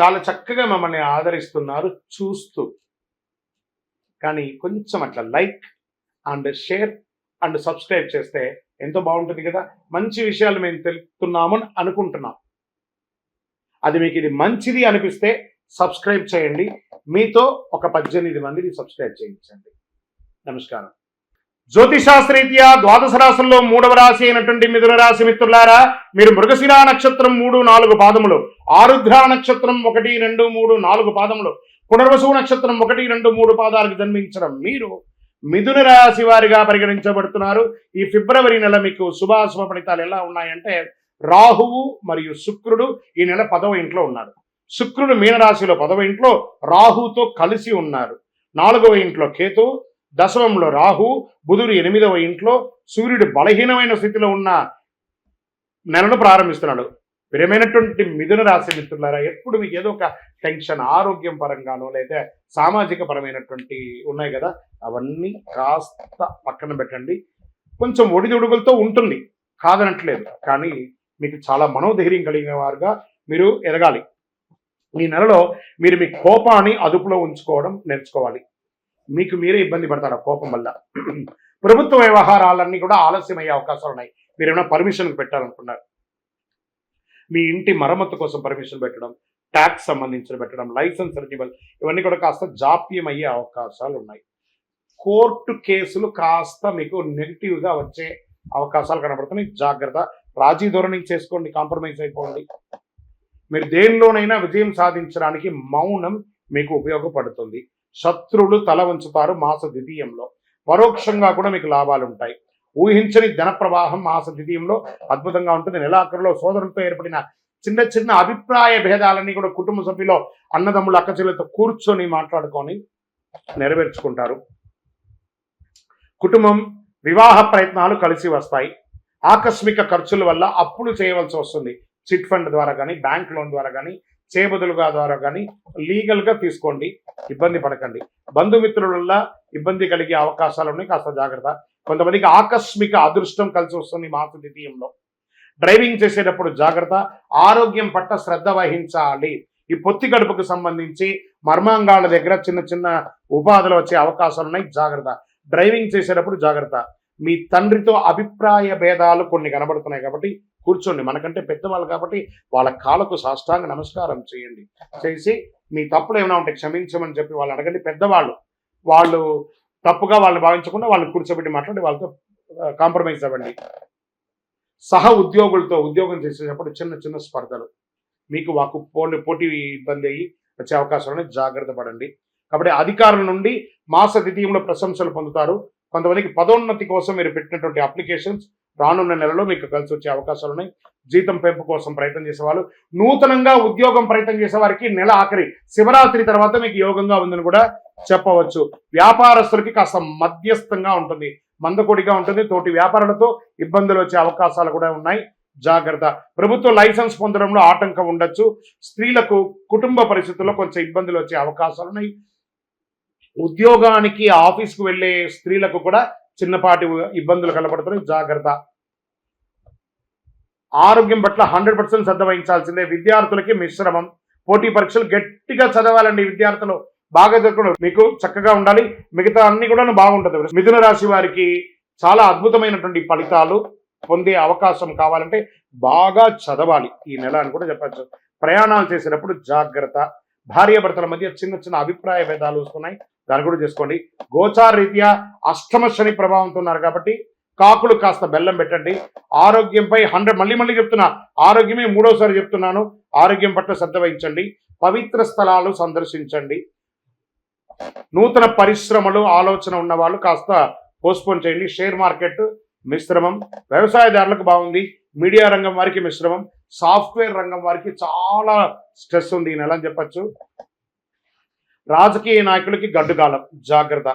చాలా చక్కగా మమ్మల్ని ఆదరిస్తున్నారు చూస్తూ. కానీ కొంచెం అట్లా like and share and subscribe చేస్తే ఎంతో బాగుంటుంది కదా. మంచి విషయాలు మేము తెలుపుతున్నాము అని అనుకుంటున్నాం. అది మీకు ఇది మంచిది అనిపిస్తే సబ్స్క్రైబ్ చేయండి. మీతో ఒక పద్దెనిమిది మందిని సబ్స్క్రైబ్ చేయించండి. నమస్కారం. జ్యోతిశాస్త్రరీత్యా ద్వాదశ రాశుల్లో మూడవ రాశి అయినటువంటి మిథున రాశి మిత్రులారా మీరు మృగశిరా నక్షత్రం మూడు నాలుగు పాదములు ఆరుద్ర నక్షత్రం ఒకటి రెండు మూడు నాలుగు పాదములు పునర్వసు నక్షత్రం ఒకటి రెండు మూడు పాదాలకు జన్మించడం మీరు మిథున రాశి వారిగా పరిగణించబడుతున్నారు. ఈ ఫిబ్రవరి నెల మీకు శుభాశుభ ఫలితాలు ఎలా ఉన్నాయంటే రాహువు మరియు శుక్రుడు ఈ నెల పదవ ఇంట్లో ఉన్నారు. శుక్రుడు మీనరాశిలో పదవ ఇంట్లో రాహుతో కలిసి ఉన్నారు. నాలుగవ ఇంట్లో కేతు దశమంలో రాహు బుధుడు ఎనిమిదవ ఇంట్లో సూర్యుడు బలహీనమైన స్థితిలో ఉన్న నెలను ప్రారంభిస్తున్నాడు. ప్రియమైనటువంటి మిథున రాశి మిత్రులారా ఎప్పుడు మీకు ఏదో ఒక టెన్షన్ ఆరోగ్యం పరంగానో లేదా సామాజిక పరమైనటువంటి ఉన్నాయి కదా అవన్నీ కాస్త పక్కన పెట్టండి. కొంచెం ఒడిదుడుగులతో ఉంటుంది కాదనట్లేదు. కానీ మీకు చాలా మనోధైర్యం కలిగిన వారుగా మీరు ఎదగాలి. ఈ నెలలో మీరు మీ కోపాన్ని అదుపులో ఉంచుకోవడం నేర్చుకోవాలి. మీకు మీరే ఇబ్బంది పడతారు? కోపం వల్ల. ప్రభుత్వ వ్యవహారాలన్నీ కూడా ఆలస్యం అయ్యే అవకాశాలు ఉన్నాయి. మీరు ఏమైనా పర్మిషన్ పెట్టాలనుకున్నారు? మీ ఇంటి మరమ్మతు కోసం పర్మిషన్ పెట్టడం ట్యాక్స్ సంబంధించిన పెట్టడం లైసెన్స్ రెన్యువల్ ఇవన్నీ కూడా కాస్త జాప్యం అయ్యే అవకాశాలు ఉన్నాయి. కోర్టు కేసులు కాస్త మీకు నెగిటివ్గా వచ్చే అవకాశాలు కనబడుతున్నాయి. జాగ్రత్త. రాజీ ధోరణి చేసుకోండి. కాంప్రమైజ్ అయిపోండి. మీరు దేనిలోనైనా విజయం సాధించడానికి మౌనం మీకు ఉపయోగపడుతుంది. శత్రువులు తల ఉంచుతారు మాస ద్వితీయంలో. పరోక్షంగా కూడా మీకు లాభాలు ఉంటాయి. ఊహించని ధన ప్రవాహం మాస ద్వితీయంలో అద్భుతంగా ఉంటుంది. నెలాఖరులో సోదరులతో ఏర్పడిన చిన్న చిన్న అభిప్రాయ భేదాలన్నీ కూడా కుటుంబ సభ్యులో అన్నదమ్ములు అక్కచెల్లెలతో కూర్చొని మాట్లాడుకొని నెరవేర్చుకుంటారు. కుటుంబం వివాహ ప్రయత్నాలు కలిసి వస్తాయి. ఆకస్మిక ఖర్చుల వల్ల అప్పులు చేయవలసి వస్తుంది. చిట్ ఫండ్ ద్వారా కానీ బ్యాంక్ లోన్ ద్వారా కానీ చేయబదులుగా ద్వారా కానీ లీగల్గా తీసుకోండి. ఇబ్బంది పడకండి. బంధుమిత్రుల ఇబ్బంది కలిగే అవకాశాలు ఉన్నాయి. కాస్త జాగ్రత్త. కొంతమందికి ఆకస్మిక అదృష్టం కలిసి వస్తుంది మాస ద్వితీయంలో. డ్రైవింగ్ చేసేటప్పుడు జాగ్రత్త. ఆరోగ్యం పట్ల శ్రద్ధ వహించాలి. ఈ పొత్తి గడుపుకు సంబంధించి మర్మాంగాల దగ్గర చిన్న చిన్న ఉపాధులు వచ్చే అవకాశాలు ఉన్నాయి. జాగ్రత్త. డ్రైవింగ్ చేసేటప్పుడు జాగ్రత్త. మీ తండ్రితో అభిప్రాయ భేదాలు కొన్ని కనబడుతున్నాయి కాబట్టి కూర్చోండి. మనకంటే పెద్దవాళ్ళు కాబట్టి వాళ్ళ కాళ్ళకు సాష్టాంగ నమస్కారం చేయండి. చేసి మీ తప్పులు ఏమైనా ఉంటే క్షమించమని చెప్పి వాళ్ళు అడగండి. పెద్దవాళ్ళు వాళ్ళు తప్పుగా వాళ్ళని భావించకుండా వాళ్ళని కూర్చోబెట్టి మాట్లాడి వాళ్ళతో కాంప్రమైజ్ అవ్వండి. సహ ఉద్యోగులతో ఉద్యోగం చేసేటప్పుడు చిన్న చిన్న స్పర్ధలు. మీకు వాకు పోటీ పోటీ ఇబ్బంది అయ్యి వచ్చే అవకాశాలను జాగ్రత్త పడండి. కాబట్టి అధికారుల నుండి మాస ద్వితీయంలో ప్రశంసలు పొందుతారు. కొంతమందికి పదోన్నతి కోసం మీరు పెట్టినటువంటి అప్లికేషన్స్ రానున్న నెలలో మీకు కలిసి వచ్చే అవకాశాలు ఉన్నాయి. జీతం పెంపు కోసం ప్రయత్నం చేసేవాళ్ళు నూతనంగా ఉద్యోగం ప్రయత్నం చేసేవారికి నెల ఆఖరి శివరాత్రి తర్వాత మీకు యోగంగా ఉందని కూడా చెప్పవచ్చు. వ్యాపారస్తులకి కాస్త మధ్యస్థంగా ఉంటుంది మందకొడిగా ఉంటుంది. తోటి వ్యాపారులతో ఇబ్బందులు వచ్చే అవకాశాలు కూడా ఉన్నాయి. జాగ్రత్త. ప్రభుత్వ లైసెన్స్ పొందడంలో ఆటంకం ఉండొచ్చు. స్త్రీలకు కుటుంబ పరిస్థితుల్లో కొంచెం ఇబ్బందులు వచ్చే అవకాశాలు ఉన్నాయి. ఉద్యోగానికి ఆఫీస్కు వెళ్ళే స్త్రీలకు కూడా చిన్నపాటి ఇబ్బందులు కలపడుతున్నాయి జాగ్రత్త. ఆరోగ్యం పట్ల హండ్రెడ్ పర్సెంట్ శ్రద్ధ వహించాల్సిందే. విద్యార్థులకి మిశ్రమం. పోటీ పరీక్షలు గట్టిగా చదవాలండి విద్యార్థులు. బాగా చదువుకోవడం మీకు చక్కగా ఉండాలి. మిగతా అన్ని కూడా బాగుంటుంది. మిథున రాశి వారికి చాలా అద్భుతమైనటువంటి ఫలితాలు పొందే అవకాశం కావాలంటే బాగా చదవాలి. ఈ నెల అని కూడా చెప్పచ్చు. ప్రయాణాలు చేసినప్పుడు జాగ్రత్త. భార్యాభర్తల మధ్య చిన్న చిన్న అభిప్రాయ భేదాలు వస్తున్నాయి. దాన్ని కూడా చేసుకోండి. గోచార రీత్యా అష్టమ శని ప్రభావంతో ఉన్నారు కాబట్టి కాకులు కాస్త బెల్లం పెట్టండి. ఆరోగ్యంపై హండ్రెడ్ మళ్ళీ మళ్ళీ చెప్తున్నా. ఆరోగ్యమే మూడోసారి చెప్తున్నాను. ఆరోగ్యం పట్ల శ్రద్ధ వహించండి. పవిత్ర స్థలాలు సందర్శించండి. నూతన పరిశ్రమలు ఆలోచన ఉన్న వాళ్ళు కాస్త పోస్ట్పోన్ చేయండి. షేర్ మార్కెట్ మిశ్రమం. వ్యవసాయదారులకు బాగుంది. మీడియా రంగం వారికి మిశ్రమం. సాఫ్ట్వేర్ రంగం వారికి చాలా స్ట్రెస్ ఉంది ఈ నెల అని చెప్పచ్చు. రాజకీయ నాయకులకి గడ్డుకాలం జాగ్రత్త.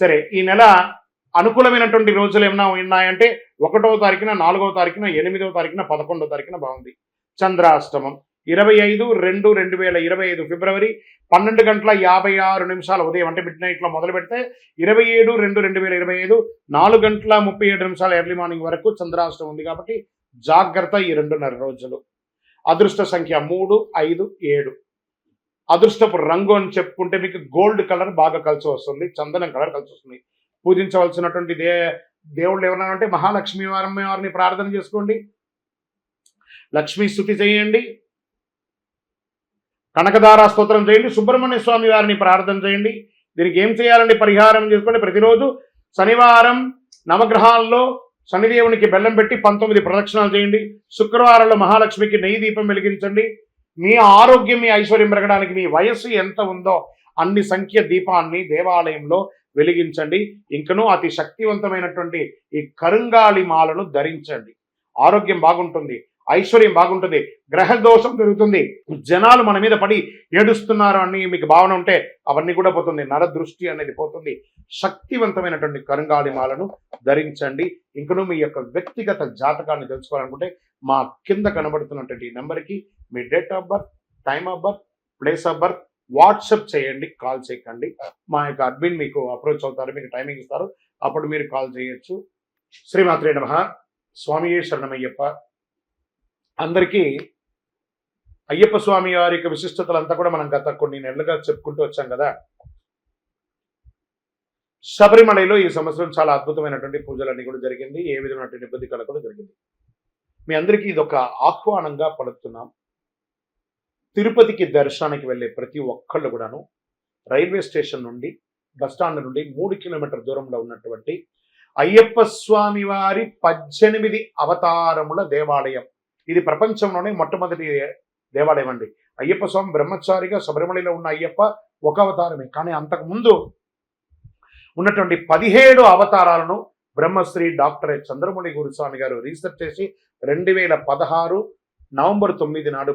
సరే ఈ నెల అనుకూలమైనటువంటి రోజులు ఏమైనా ఉన్నాయంటే ఒకటో తారీఖున నాలుగవ తారీఖున ఎనిమిదవ తారీఖున పదకొండవ తారీఖున బాగుంది. చంద్రాష్టమం. ఇరవై ఐదు రెండు రెండు వేల ఇరవై ఐదు ఫిబ్రవరి పన్నెండు గంటల యాభై ఆరు నిమిషాల ఉదయం అంటే మిడ్ నైట్లో మొదలు పెడితే ఇరవై ఏడు రెండు రెండు వేల ఇరవై ఐదు నాలుగు గంటల ముప్పై ఏడు నిమిషాల ఎర్లీ మార్నింగ్ వరకు చంద్రాష్టమం ఉంది కాబట్టి జాగ్రత్త ఈ రెండున్నర రోజులు. అదృష్ట సంఖ్య మూడు ఐదు ఏడు. అదృష్టపు రంగు అని చెప్పుకుంటే మీకు గోల్డ్ కలర్ బాగా కలిసి వస్తుంది చందనం కలర్ కలిసి వస్తుంది. పూజించవలసినటువంటి దే దేవుళ్ళు ఎవరైనా అంటే మహాలక్ష్మి వారమ్మ వారిని ప్రార్థన చేసుకోండి. లక్ష్మీ స్థుతి చేయండి. కనకదార స్తోత్రం చేయండి. సుబ్రహ్మణ్య స్వామి వారిని ప్రార్థన చేయండి. దీనికి ఏం చేయాలండి? పరిహారం చేసుకోండి. ప్రతిరోజు శనివారం నవగ్రహాల్లో శనిదేవునికి బెల్లం పెట్టి పంతొమ్మిది ప్రదక్షిణాలు చేయండి. శుక్రవారంలో మహాలక్ష్మికి నెయ్యి దీపం వెలిగించండి. మీ ఆరోగ్యం మీ ఐశ్వర్యం పెరగడానికి మీ వయస్సు ఎంత ఉందో అన్ని సంఖ్య దీపాన్ని దేవాలయంలో వెలిగించండి. ఇంకనూ అతి శక్తివంతమైనటువంటి ఈ కరుంగాళి మాలను ధరించండి. ఆరోగ్యం బాగుంటుంది ఐశ్వర్యం బాగుంటుంది గ్రహ దోషం పెరుగుతుంది. జనాలు మన మీద పడి ఏడుస్తున్నారు అని మీకు భావన ఉంటే అవన్నీ కూడా పోతుంది. నరదృష్టి అనేది పోతుంది. శక్తివంతమైనటువంటి కరుంగాలి మాలను ధరించండి. ఇంకనూ మీ యొక్క వ్యక్తిగత జాతకాన్ని తెలుసుకోవాలనుకుంటే మా కింద కనబడుతున్నటువంటి నెంబర్కి మీ date of birth time of birth place of birth WhatsApp చేయండి కాల్ చేయకండి. మా యొక్క అడ్మిన్ మీకు అప్రోచ్ అవుతారు మీకు టైమింగ్ ఇస్తారు. అప్పుడు మీరు కాల్ చేయొచ్చు. శ్రీమాత్రే నమ. స్వామి శరణమయ్యప్ప. అందరికీ అయ్యప్ప స్వామి వారి యొక్క విశిష్టతలంతా కూడా మనం గత కొన్ని నెలలుగా చెప్పుకుంటూ వచ్చాం కదా. శబరిమలలో ఈ సంవత్సరం చాలా అద్భుతమైనటువంటి పూజలన్నీ కూడా జరిగింది. ఏ విధమైనటువంటి ఇబ్బంది కలగడం జరిగింది. మీ అందరికీ ఇది ఒక ఆహ్వానంగా పడుతున్నాం తిరుపతికి దర్శనానికి వెళ్ళే ప్రతి ఒక్కళ్ళు కూడాను రైల్వే స్టేషన్ నుండి బస్టాండ్ నుండి మూడు కిలోమీటర్ దూరంలో ఉన్నటువంటి అయ్యప్ప స్వామి వారి పద్దెనిమిది అవతారముల దేవాలయం. ఇది ప్రపంచంలోనే మొట్టమొదటి దేవాలయం అండి. అయ్యప్ప స్వామి బ్రహ్మచారిగా శబరిమలలో ఉన్న అయ్యప్ప ఒక అవతారమే. కానీ అంతకు ముందు ఉన్నటువంటి పదిహేడు అవతారాలను బ్రహ్మశ్రీ డాక్టర్ చంద్రమౌళి గురుస్వామి గారు రీసెర్చ్ చేసి రెండు వేల పదహారు నవంబర్ తొమ్మిది నాడు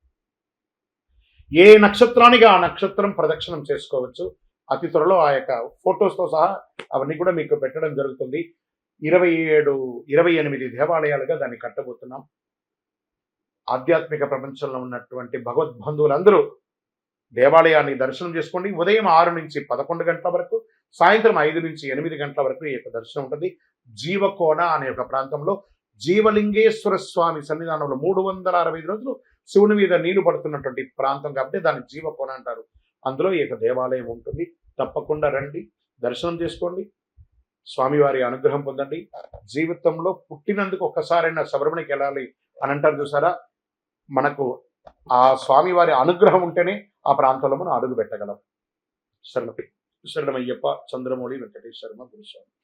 ఏ నక్షత్రానికి ఆ నక్షత్రం ప్రదక్షిణం చేసుకోవచ్చు అతి త్వరలో ఆ యొక్క ఫొటోస్తో సహా అవన్నీ కూడా మీకు పెట్టడం జరుగుతుంది. ఇరవై ఏడు ఇరవై ఎనిమిది దేవాలయాలుగా దాన్ని కట్టబోతున్నాం. ఆధ్యాత్మిక ప్రపంచంలో ఉన్నటువంటి భగవద్బంధువులందరూ దేవాలయాన్ని దర్శనం చేసుకోండి. ఉదయం ఆరు నుంచి పదకొండు గంటల వరకు సాయంత్రం ఐదు నుంచి ఎనిమిది గంటల వరకు ఈ యొక్క దర్శనం ఉంటుంది. జీవకోణ అనే ఒక ప్రాంతంలో జీవలింగేశ్వర స్వామి సన్నిధానంలో మూడు వందల అరవై రోజులు శివుని మీద నీళ్ళు పడుతున్నటువంటి ప్రాంతం కాబట్టి దాన్ని జీవకోన అంటారు. అందులో ఈ యొక్క దేవాలయం ఉంటుంది. తప్పకుండా రండి దర్శనం చేసుకోండి స్వామివారి అనుగ్రహం పొందండి. జీవితంలో పుట్టినందుకు ఒక్కసారైనా శబరిమణికి వెళ్ళాలి అని అంటారు చూసారా? మనకు ఆ స్వామివారి అనుగ్రహం ఉంటేనే ఆ ప్రాంతంలో మనం అడుగు పెట్టగలం. శరణం శరణమయ్యప్ప చంద్రమౌళి వెంకటేశ్వరమ గురుస్వామి.